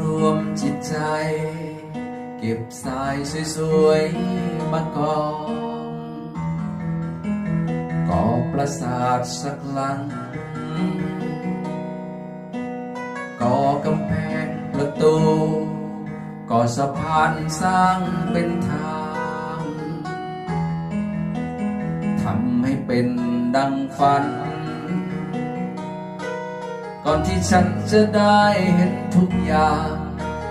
รวมจิตใจ เก็บสายสวยๆมากองก่อปราสาทสักหลังก่อกำแพงประตูก่อสะพานสร้างเป็นทางทำให้เป็นดังฝัน ก่อนที่ฉันจะได้เห็นทุกอย่าง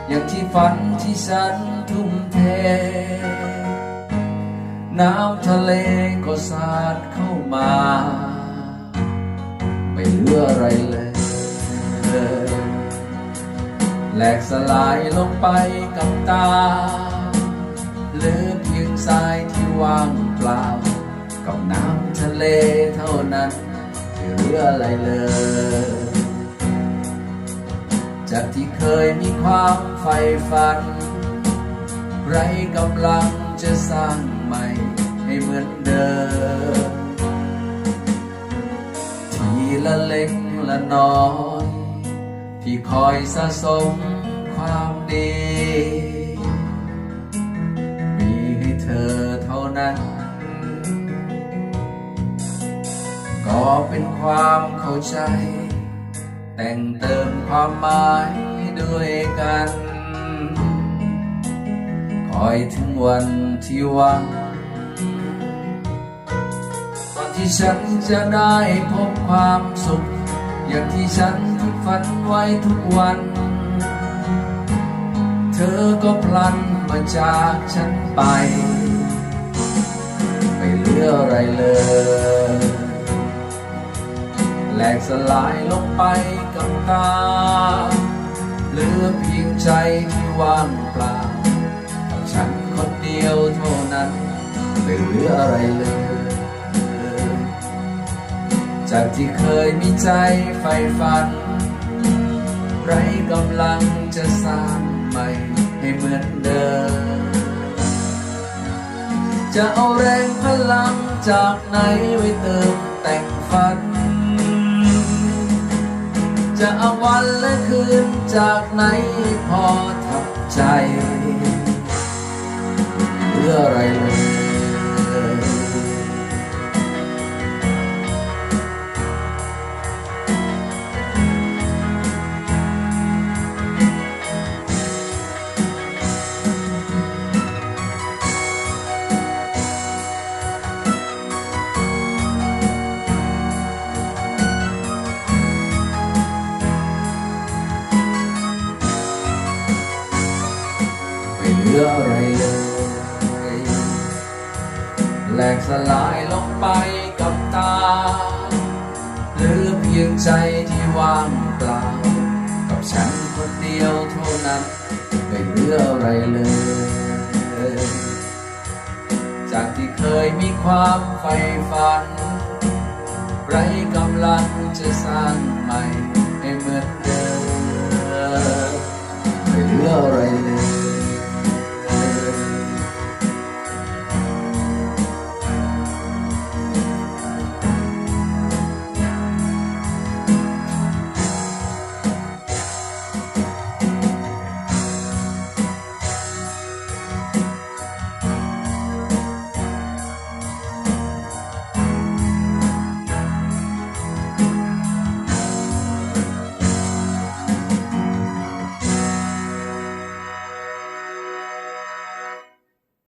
อย่างที่ฝันที่ฉันทุ่มเท น้ำทะเลก็สาดเข้ามา ไม่เหลืออะไรเลยแหลกสลายลงไปกับตาเหลือเพียงทรายที่ว่างเปล่า กับน้ำทะเลเท่านั้นไม่เหลืออะไรเลย ที่เคยมีความใฝ่ฝัน ไรกำลังจะสร้างใหม่ให้เหมือนเดิม ทีละเล็กละน้อย ที่คอยสะสมความดี มีให้เธอเท่านั้น ก็เป็นความเข้าใจ แต่งเติมความหมายด้วยกัน คอยถึงวันที่วังก่อนที่ฉันจะได้พบความสุข อย่างที่ฉันฝันไว้ทุกวัน เธอก็พลันมาจากฉันไป ไม่เหลืออะไรเลย ลกสลายลงไปกับตา เหลือเพียงใจที่ว่างเปล่ากับฉันคนเดียวเท่านั้นไม่เหลืออะไรเลย จากที่เคยมีใจใฝ่ฝัน ไรกำลังจะสร้างใหม่ให้เหมือนเดิม จะเอาแรงพลังจากไหนไว้เติมแต่งฝัน จะเอาวันและคืนจากไหนพอทับใจ เพื่ออะไร เลืออะไรเลยแหลกสลายลงไปกับตา เหลือเพียงใจที่ว่างเปล่า กับฉันคนเดียวเท่านั้นไม่เหลืออะไรเลย จากที่เคยมีความใฝ่ฝัน ไรกำลังจะสร้างใหม่